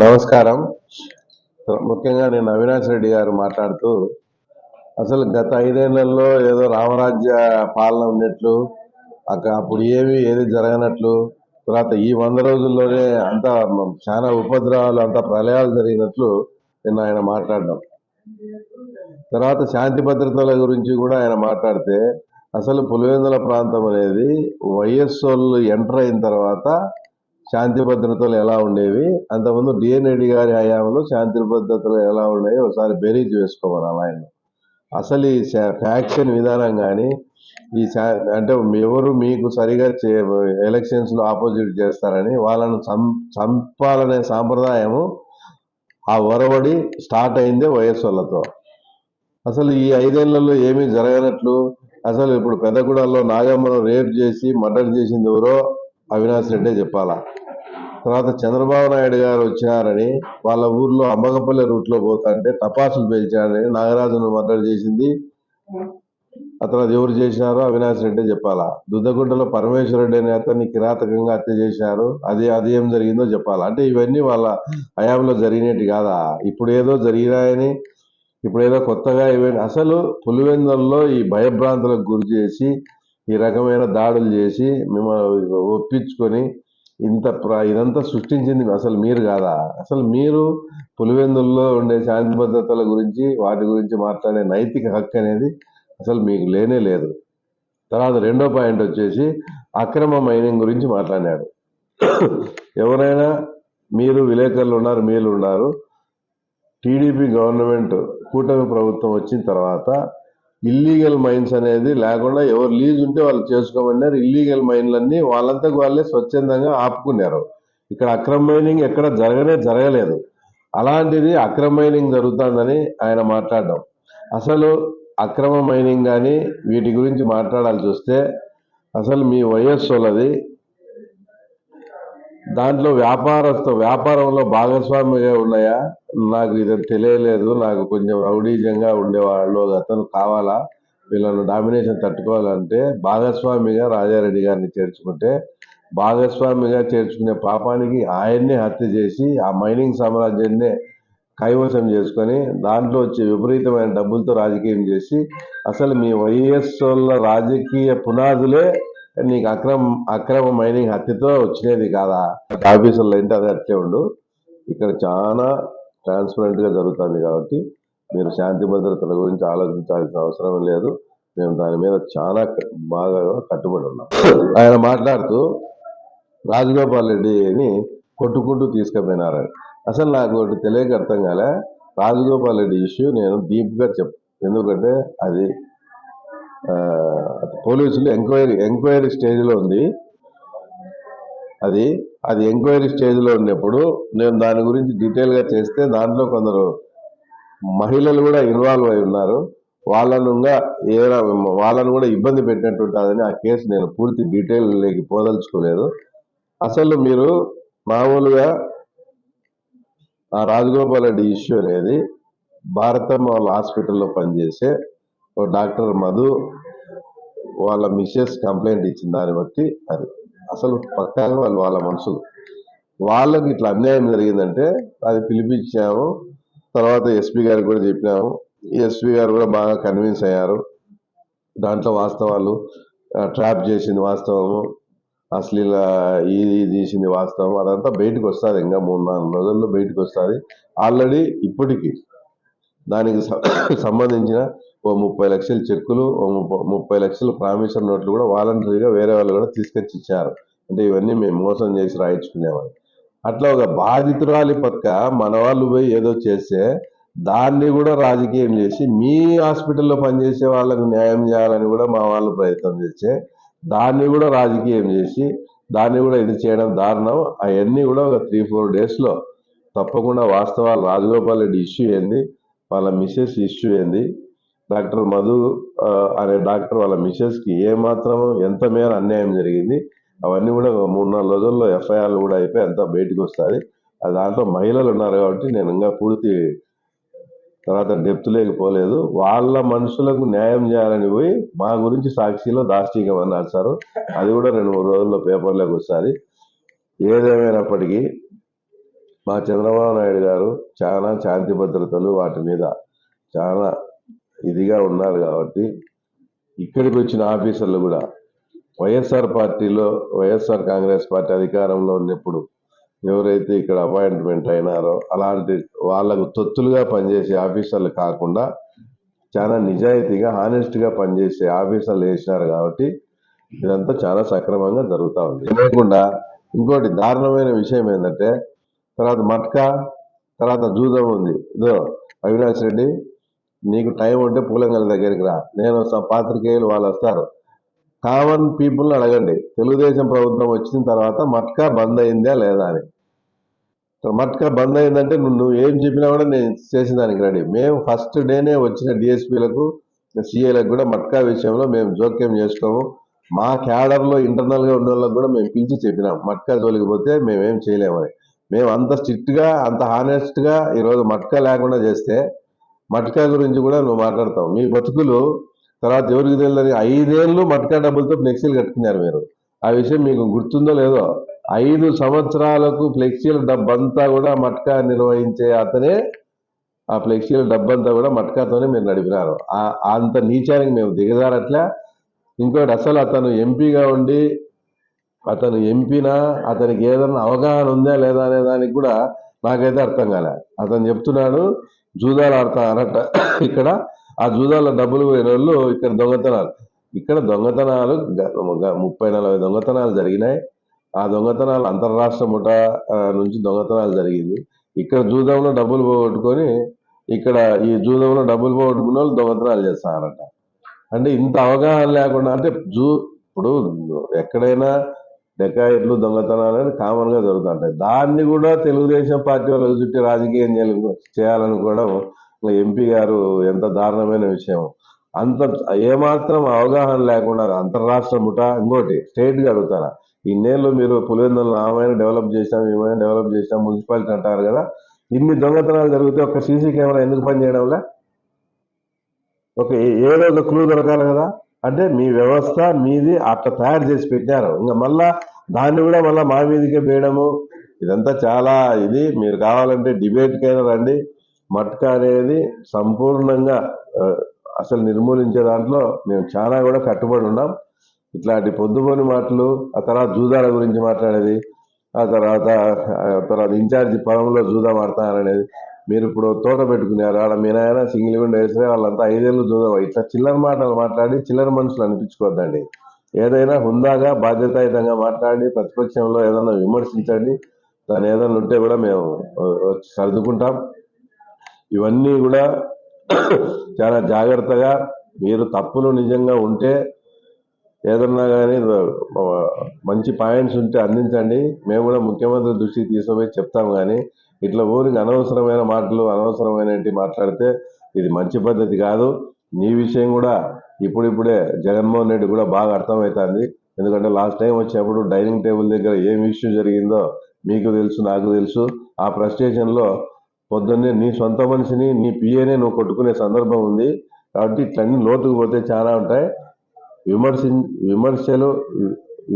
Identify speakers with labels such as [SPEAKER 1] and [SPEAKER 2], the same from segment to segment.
[SPEAKER 1] నమస్కారం. ముఖ్యంగా నేను అవినాష్ రెడ్డి గారు మాట్లాడుతూ అసలు గత ఐదేళ్ళలో ఏదో రామరాజ్య పాలన ఉన్నట్లు అక్క అప్పుడు ఏమి ఏది జరగనట్లు తర్వాత ఈ వంద రోజుల్లోనే అంతా చాలా ఉపద్రవాలు అంత ప్రళయాలు జరిగినట్లు నిన్న ఆయన మాట్లాడడం. తర్వాత శాంతి భద్రతల గురించి కూడా ఆయన మాట్లాడితే అసలు పులివెందుల ప్రాంతం అనేది వైఎస్ఓళ్ళు ఎంటర్ అయిన తర్వాత శాంతి భద్రతలు ఎలా ఉండేవి? అంతకుముందు డిఎన్ రెడ్డి గారి హయాంలో శాంతి భద్రతలు ఎలా ఉండేవి ఒకసారి బేరీజ్ వేసుకోవాలి అలా అసలు ఈ ఫ్యాక్షన్ విధానం కానీ ఈ శా- అంటే ఎవరు మీకు సరిగా చే ఎలక్షన్స్లో ఆపోజిట్ చేస్తారని వాళ్ళను చంపాలనే సాంప్రదాయము ఆ ఒరవడి స్టార్ట్ అయిందే వైఎస్ వాళ్ళతో. అసలు ఈ ఐదేళ్ళలో ఏమీ జరగనట్లు అసలు ఇప్పుడు పెద్దగూడలో నాగమ్మను రేప్ చేసి మర్డర్ చేసింది ఎవరో అవినాష్ రెడ్డే చెప్పాలా? తర్వాత చంద్రబాబు నాయుడు గారు వచ్చినారని వాళ్ళ ఊర్లో అమ్మగపల్లి రూట్లో పోతాంటే టపాసులు పేల్చారని నాగరాజును మర్డర్ చేసింది. అతను ఎవరు చేసినారో అవినాష్ రెడ్డి చెప్పాలా. దుద్దగుంటలో పరమేశ్వర రెడ్డి అనే అతన్ని కిరాతకంగా హత్య చేశారు. అది అది ఏం జరిగిందో చెప్పాలా. అంటే ఇవన్నీ వాళ్ళ హయాంలో జరిగినట్టు కాదా. ఇప్పుడు ఏదో జరిగినాయని ఇప్పుడు ఏదో కొత్తగా ఇవన్నీ అసలు పులివెందుల్లో ఈ భయభ్రాంతులకు గురి చేసి ఈ రకమైన దాడులు చేసి మిమ్మల్ని ఒప్పించుకొని ఇంత ప్ర- ఇదంతా సృష్టించింది అసలు మీరు కాదా? అసలు మీరు పులివెందుల్లో ఉండే శాంతి భద్రతల గురించి వాటి గురించి మాట్లాడే నైతిక హక్కు అనేది అసలు మీకు లేనే లేదు. తర్వాత రెండో పాయింట్ వచ్చేసి అక్రమ మైనింగ్ గురించి మాట్లాడాడు. ఎవరైనా మీరు విలేకరులు ఉన్నారు మీరు ఉన్నారు టీడీపీ గవర్నమెంట్ కూటమి ప్రభుత్వం వచ్చిన తర్వాత ఇల్లీగల్ మైన్స్ అనేది లేకుండా ఎవరు లీజ్ ఉంటే వాళ్ళు చేసుకోమన్నారు. ఇల్లీగల్ మైన్లన్నీ వాళ్ళంతకు వాళ్ళే స్వచ్ఛందంగా ఆపుకున్నారు. ఇక్కడ అక్రమ మైనింగ్ ఎక్కడ జరగనే జరగలేదు. అలాంటిది అక్రమ మైనింగ్ జరుగుతుందని ఆయన మాట్లాడడం. అసలు అక్రమ మైనింగ్ కానీ వీటి గురించి మాట్లాడాల్సి వస్తే అసలు మీ వయస్సు వాళ్ళది. దాంట్లో వ్యాపారస్తు వ్యాపారంలో భాగస్వామిగా ఉన్నాయా? నాకు ఇది తెలియలేదు. నాకు కొంచెం రౌడీజంగా ఉండేవాళ్ళు అతను కావాలా? వీళ్ళను డామినేషన్ తట్టుకోవాలంటే భాగస్వామిగా రాజారెడ్డి గారిని చేర్చుకుంటే భాగస్వామిగా చేర్చుకునే పాపానికి ఆయన్నే హత్య చేసి ఆ మైనింగ్ సామ్రాజ్యాన్నే కైవసం చేసుకొని దాంట్లో వచ్చే విపరీతమైన డబ్బులతో రాజకీయం చేసి అసలు మీ వైఎస్ వాళ్ళ రాజకీయ పునాదులే నీకు అక్రమ అక్రమ మైనింగ్ హత్యతో వచ్చినది కాదా? ఆఫీసర్లు ఏంటి అది అట్లే ఉండు. ఇక్కడ చాలా ట్రాన్స్పరెంట్గా జరుగుతుంది కాబట్టి మీరు శాంతి భద్రతల గురించి ఆలోచించాల్సిన అవసరం లేదు. మేము దాని మీద చాలా బాగా కట్టుబడి ఉన్నాం. ఆయన మాట్లాడుతూ రాజగోపాల్ రెడ్డిని కొట్టుకుంటూ తీసుకుపోయినారని అసలు నాకు ఒకటి తెలియక అర్థం కాలే. రాజగోపాల్ రెడ్డి ఇష్యూ నేను డీప్గా చెప్ ఎందుకంటే అది పోలీసులు ఎంక్వైరీ ఎంక్వైరీ స్టేజ్లో ఉంది. అది అది ఎంక్వైరీ స్టేజ్లో ఉన్నప్పుడు నేను దాని గురించి డీటెయిల్గా చేస్తే దాంట్లో కొందరు మహిళలు కూడా ఇన్వాల్వ్ అయి ఉన్నారు. వాళ్ళను ఏదైనా వాళ్ళను కూడా ఇబ్బంది పెట్టినట్టు ఉంటుందని ఆ కేసు నేను పూర్తి డీటెయిల్లోకి పోదలుచుకోలేదు. అసలు మీరు మామూలుగా ఆ రాజగోపాల్ రెడ్డి ఇష్యూ అనేది భారతమ్మ వాళ్ళ హాస్పిటల్లో పనిచేసే ఓ డాక్టర్ మధు వాళ్ళ మిస్సెస్ కంప్లైంట్ ఇచ్చిన దాన్ని బట్టి అది. అసలు పక్కాగా వాళ్ళు వాళ్ళ మనుషులు వాళ్ళకి ఇట్లా అన్యాయం జరిగిందంటే అది పిలిపించాము. తర్వాత ఎస్పీ గారికి కూడా చెప్పినాము. ఎస్పీ గారు కూడా బాగా కన్విన్స్ అయ్యారు. దాంట్లో వాస్తవాలు ట్రాప్ చేసింది వాస్తవము. అశ్లీల ఇది చేసింది వాస్తవం. అదంతా బయటకు వస్తుంది ఇంకా మూడు నాలుగు రోజుల్లో బయటకు వస్తుంది. ఆల్రెడీ ఇప్పటికీ దానికి సంబంధించిన ఓ ముప్పై లక్షల చెక్కులు ఓ ముప్ప- ముప్పై లక్షల ప్రామిసర్ నోట్లు కూడా వాలంటరీగా వేరే వాళ్ళు కూడా తీసుకొచ్చి ఇచ్చారు. అంటే ఇవన్నీ మేము మోసం చేసి రాయించుకునేవాళ్ళు. అట్లా ఒక బాధితురాలి పక్క మన వాళ్ళు పోయి ఏదో చేస్తే దాన్ని కూడా రాజకీయం చేసి మీ హాస్పిటల్లో పనిచేసే వాళ్ళకు న్యాయం చేయాలని కూడా మా వాళ్ళు ప్రయత్నం చేస్తే దాన్ని కూడా రాజకీయం చేసి దాన్ని కూడా ఇది చేయడం దారుణం. అవన్నీ కూడా ఒక త్రీ ఫోర్ డేస్లో తప్పకుండా వాస్తవాలు రాజగోపాల్ రెడ్డి ఇష్యూ ఏంది వాళ్ళ మిస్సెస్ ఇష్యూ ఏంది డాక్టర్ మధు అనే డాక్టర్ వాళ్ళ మిస్సెస్కి ఏ మాత్రం ఎంత మేర అన్యాయం జరిగింది అవన్నీ కూడా మూడు నాలుగు రోజుల్లో ఎఫ్ఐఆర్లు కూడా అయిపోయి అంతా బయటకు వస్తుంది. దాంట్లో మహిళలు ఉన్నారు కాబట్టి నేను ఇంకా పూర్తి తర్వాత డెప్త్ లేకపోలేదు వాళ్ళ మనుషులకు న్యాయం చేయాలని పోయి మా గురించి సాక్షిలో దాష్టీకం అని రాశారు అది కూడా రెండు మూడు రోజుల్లో పేపర్లోకి వస్తుంది. ఏదేమైనప్పటికీ మా చంద్రబాబు నాయుడు గారు చాలా శాంతి భద్రతలు వాటి మీద చాలా ఇదిగా ఉన్నారు కాబట్టి ఇక్కడికి వచ్చిన ఆఫీసర్లు కూడా వైఎస్ఆర్ పార్టీలో వైఎస్ఆర్ కాంగ్రెస్ పార్టీ అధికారంలో ఉన్నప్పుడు ఎవరైతే ఇక్కడ అపాయింట్మెంట్ అయినారో అలాంటి వాళ్ళకు తొత్తులుగా పనిచేసే ఆఫీసర్లు కాకుండా చాలా నిజాయితీగా హానెస్ట్గా పనిచేసే ఆఫీసర్లు వేసినారు కాబట్టి ఇదంతా చాలా సక్రమంగా జరుగుతూ ఉంది. లేకుండా ఇంకోటి దారుణమైన విషయం ఏంటంటే తర్వాత మట్కా తర్వాత జూదం ఉంది. ఇదో అవినాష్ రెడ్డి నీకు టైం ఉంటే పూలంగల దగ్గరికి రా. నేను వస్తా పాత్రికేయులు వాళ్ళు వస్తారు. కామన్ పీపుల్ని అడగండి. తెలుగుదేశం ప్రభుత్వం వచ్చిన తర్వాత మట్కా బంద్ అయిందా లేదా అని. మట్కా బంద్ అయిందంటే నువ్వు నువ్వు ఏం చెప్పినా కూడా నేను చేసిన దానికి రెడీ. మేము ఫస్ట్ డేనే వచ్చిన డిఎస్పీలకు సిఏలకు కూడా మట్కా విషయంలో మేము జోక్యం చేసుకోము. మా క్యాడర్లో ఇంటర్నల్గా ఉన్న వాళ్ళకి కూడా మేము పిలిచి చెప్పినాం. మట్కా జోలికి పోతే మేమేం చేయలేమని. మేము అంత స్ట్రిక్ట్గా అంత హానెస్ట్గా ఈరోజు మట్కా లేకుండా చేస్తే మట్కా గురించి కూడా నువ్వు మాట్లాడతావు. మీ బతుకులు తర్వాత ఎవరికి తెలియదని ఐదేళ్ళు మట్కా డబ్బులతో ఫ్లెక్సీలు కట్టుకున్నారు మీరు. ఆ విషయం మీకు గుర్తుందో లేదో ఐదు సంవత్సరాలకు ఫ్లెక్సీల డబ్బంతా కూడా మట్కా నిర్వహించే అతనే ఆ ఫ్లెక్సీల డబ్బంతా కూడా మట్కాతోనే మీరు నడిపినారు. అంత నీచానికి మేము దిగజారట్లా. ఇంకోటి అసలు అతను ఎంపీగా ఉండి అతను ఎంపీనా అతనికి ఏదైనా అవగాహన ఉందా లేదా అనే దానికి కూడా నాకైతే అర్థం కాలే. అతను చెప్తున్నాడు జూదాలు ఆడతా ఇక్కడ ఆ జూదాల డబ్బులు పోయిన వాళ్ళు ఇక్కడ దొంగతనాలు. ఇక్కడ దొంగతనాలు ముప్పై నలభై దొంగతనాలు జరిగినాయి. ఆ దొంగతనాలు అంతర్రాష్ట్ర ముఠ నుంచి దొంగతనాలు జరిగింది. ఇక్కడ జూదంలో డబ్బులు పోగొట్టుకొని ఇక్కడ ఈ జూదంలో డబ్బులు పోగొట్టుకున్న వాళ్ళు దొంగతనాలు చేస్తారట. అంటే ఇంత అవగాహన లేకుండా అంటే జూ ఇప్పుడు ఎక్కడైనా డెకాయట్లు దొంగతనాలు అని జరుగుతుంటాయి. దాన్ని కూడా తెలుగుదేశం పార్టీ వాళ్ళు చుట్టి రాజకీయం చేయాలనుకోవడం ఎంపీ గారు ఎంత దారుణమైన విషయం. అంత ఏమాత్రం అవగాహన లేకుండా అంతర్రాష్ట్ర ముఠ ఇంకోటి స్టేట్గా అడుగుతారా ఇన్నేళ్ళు మీరు పులివెందులు ఆమెను డెవలప్ చేసాం ఏమైనా డెవలప్ చేసాం మున్సిపాలిటీ అంటారు కదా ఇన్ని దొంగతనాలు జరిగితే ఒక సీసీ కెమెరా ఎందుకు పనిచేయడంలే? ఒక ఏ- ఏదో ఒక క్లూ దొరకాలి కదా? అంటే మీ వ్యవస్థ మీది అట్లా తయారు చేసి పెట్టారు. ఇంకా మళ్ళా దాన్ని కూడా మళ్ళీ మా మీదకే వేయడము ఇదంతా చాలా ఇది. మీరు కావాలంటే డిబేట్కైనా రండి. మట్కా అనేది సంపూర్ణంగా అసలు నిర్మూలించే దాంట్లో మేము చాలా కూడా కట్టుబడి ఉన్నాం. ఇట్లాంటి పొద్దుపోని మాటలు ఆ తర్వాత జూదాల గురించి మాట్లాడేది ఆ తర్వాత తర్వాత ఇన్ఛార్జి పొలంలో జూదా మాడతారనేది మీరు ఇప్పుడు తోట పెట్టుకున్నారు ఆడ మీ నాయన సింగిల్ విండో వేసినా వాళ్ళంతా ఐదేళ్ళు చూద్దాం ఇట్లా చిల్లర మాటలు మాట్లాడి చిల్లర మనుషులు అనిపించుకోవద్దండి. ఏదైనా హుందాగా బాధ్యతాయుతంగా మాట్లాడి ప్రతిపక్షంలో ఏదైనా విమర్శించండి. దాని ఏదైనా ఉంటే కూడా మేము వచ్చి సర్దుకుంటాం. ఇవన్నీ కూడా చాలా జాగ్రత్తగా మీరు తప్పులు నిజంగా ఉంటే ఏదన్నా కానీ మంచి పాయింట్స్ ఉంటే అందించండి. మేము కూడా ముఖ్యమంత్రి దృష్టికి తీసుకుపోయి చెప్తాం కానీ ఇట్లా ఊరికి అనవసరమైన మాటలు అనవసరమైనవి మాట్లాడితే ఇది మంచి పద్ధతి కాదు. నీ విషయం కూడా ఇప్పుడిప్పుడే జగన్మోహన్ రెడ్డి కూడా బాగా అర్థమవుతుంది. ఎందుకంటే లాస్ట్ టైం వచ్చినప్పుడు డైనింగ్ టేబుల్ దగ్గర ఏం ఇష్యూ జరిగిందో మీకు తెలుసు నాకు తెలుసు. ఆ ప్రస్టేషన్లో పొద్దున్నే నీ సొంత మనిషిని నీ పిఏనే నువ్వు కొట్టుకునే సందర్భం ఉంది. కాబట్టి ఇట్లన్నీ లోతుకు పోతే చాలా ఉంటాయి. విమర్శి విమర్శలు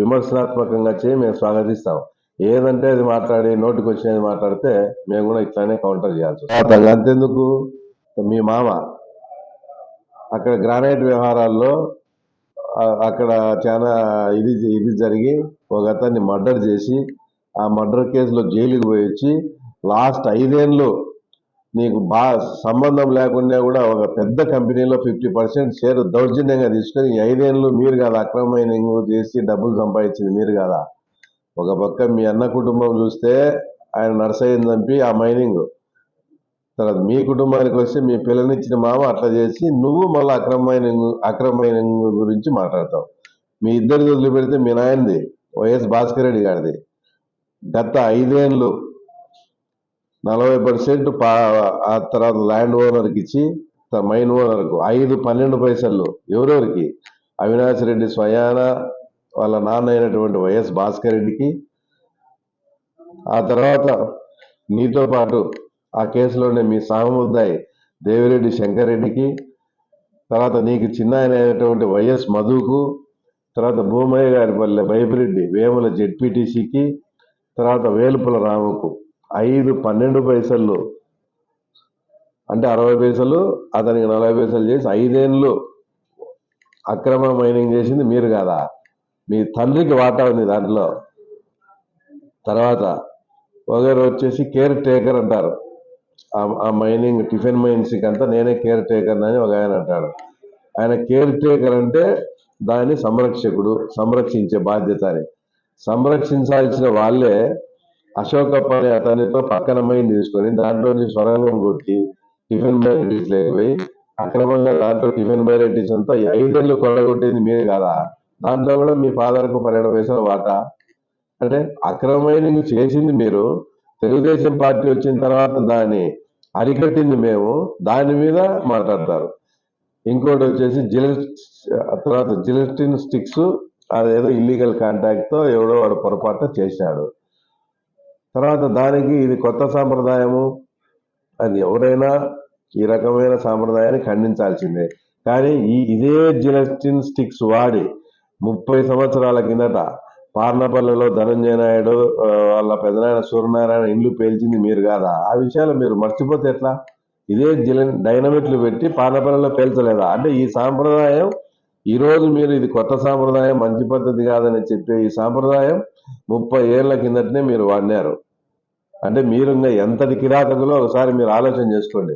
[SPEAKER 1] విమర్శనాత్మకంగా చేయి మేము స్వాగతిస్తాం. ఏదంటే అది మాట్లాడి నోటికి వచ్చినది మాట్లాడితే మేము కూడా ఇట్లానే కౌంటర్ చేయాల్సి వస్తుంది. అంతెందుకు? మీ మామ అక్కడ గ్రానైట్ వ్యవహారాల్లో అక్కడ చాలా ఇది ఇది జరిగి ఒక అతన్ని మర్డర్ చేసి ఆ మర్డర్ కేసులో జైలుకి పోయి వచ్చి లాస్ట్ ఐదేళ్ళు నీకు బా సంబంధం లేకుండా కూడా ఒక పెద్ద కంపెనీలో ఫిఫ్టీ పర్సెంట్ షేర్ దౌర్జన్యంగా తీసుకొని ఐదేళ్ళు మీరు కదా అక్రమ మైనింగ్ చేసి డబ్బులు సంపాదించింది మీరు కదా? ఒక పక్క మీ అన్న కుటుంబం చూస్తే ఆయన నర్సయ్యని చంపి ఆ మైనింగ్ తర్వాత మీ కుటుంబానికి వస్తే మీ పిల్లనిచ్చిన మామ అట్లా చేసి నువ్వు మళ్ళీ అక్రమైన అక్రమైన గురించి మాట్లాడతావు. మీ ఇద్దరిది వదిలిపెడితే మీ నాయనది వైఎస్ భాస్కర్ రెడ్డి గారిది. గత ఐదేళ్ళు నలభై పర్సెంట్ ఆ తర్వాత ల్యాండ్ ఓనర్కి ఇచ్చి త- మైన్ ఓనర్కు ఐదు పన్నెండు పైసలు ఎవరెవరికి? అవినాష్ రెడ్డి స్వయాన వాళ్ళ నాన్న అయినటువంటి వైఎస్ భాస్కర్ రెడ్డికి ఆ తర్వాత నీతో పాటు ఆ కేసులోనే మీ సాముద్దాయి దేవిరెడ్డి శంకర్ రెడ్డికి తర్వాత నీకు చిన్న ఆయన అయినటువంటి వైఎస్ మధుకు తర్వాత భూమయ్య గారి పల్లె బైపిరెడ్డి వేముల జెడ్పీటీసీకి తర్వాత వేలుపుల రాముకు ఐదు పన్నెండు పైసలు అంటే అరవై పైసలు అతనికి నలభై పైసలు చేసి ఐదేళ్ళు అక్రమ మైనింగ్ చేసింది మీరు కదా? మీ తండ్రికి వాటా ఉంది దాంట్లో. తర్వాత ఒకరు వచ్చేసి కేర్ టేకర్ అంటారు. ఆ- మైనింగ్ టిఫిన్ మైన్స్ అంతా నేనే కేర్ టేకర్ అని ఒక ఆయన అంటాడు. ఆయన కేర్ టేకర్ అంటే దాన్ని సంరక్షకుడు సంరక్షించే బాధ్యత అని. సంరక్షించాల్సిన వాళ్ళే అశోకప్ప అనే అతనితో పక్కన మైన్ తీసుకొని దాంట్లో స్వరంగం కొట్టి టిఫిన్ బైరెటీస్ లేకపోయి అక్రమంగా దాంట్లో టిఫిన్ బైరెటీస్ అంతా ఐదేళ్ళు కొల్లగొట్టేది మీరు కదా? దాంట్లో కూడా మీ ఫాదర్కు పన్నెండు పైసలు వాటా? అంటే అక్రమ చేసింది మీరు తెలుగుదేశం పార్టీ వచ్చిన తర్వాత దాన్ని అరికట్టింది మేము దాని మీద మాట్లాడతారు. ఇంకోటి వచ్చేసి జిల్ తర్వాత జిలెస్టిన్ స్టిక్స్ అదేదో ఇల్లీగల్ కాంటాక్ట్తో ఎవడో వాడు పొరపాటు చేశాడు. తర్వాత దానికి ఇది కొత్త సాంప్రదాయము. అది ఎవరైనా ఈ రకమైన సాంప్రదాయాన్ని ఖండించాల్సిందే. కానీ ఈ ఇదే జిలెస్టిన్ స్టిక్స్ వాడి ముప్పై సంవత్సరాల కిందట పార్నపల్లిలో ధనంజయ నాయుడు వాళ్ళ పెదనాయన సూర్యనారాయణ ఇండ్లు పేల్చింది మీరు కాదా? ఆ విషయాలు మీరు మర్చిపోతే ఎట్లా? ఇదే జిల డైనమిట్లు పెట్టి పార్నపల్లిలో పేల్చలేదా? అంటే ఈ సాంప్రదాయం ఈరోజు మీరు ఇది కొత్త సాంప్రదాయం మంచి పద్ధతి కాదని చెప్పే ఈ సాంప్రదాయం ముప్పై ఏళ్ళ కిందటనే మీరు వాడినారు. అంటే మీరు ఇంకా ఎంతటి కిరాతకులో ఒకసారి మీరు ఆలోచన చేసుకోండి.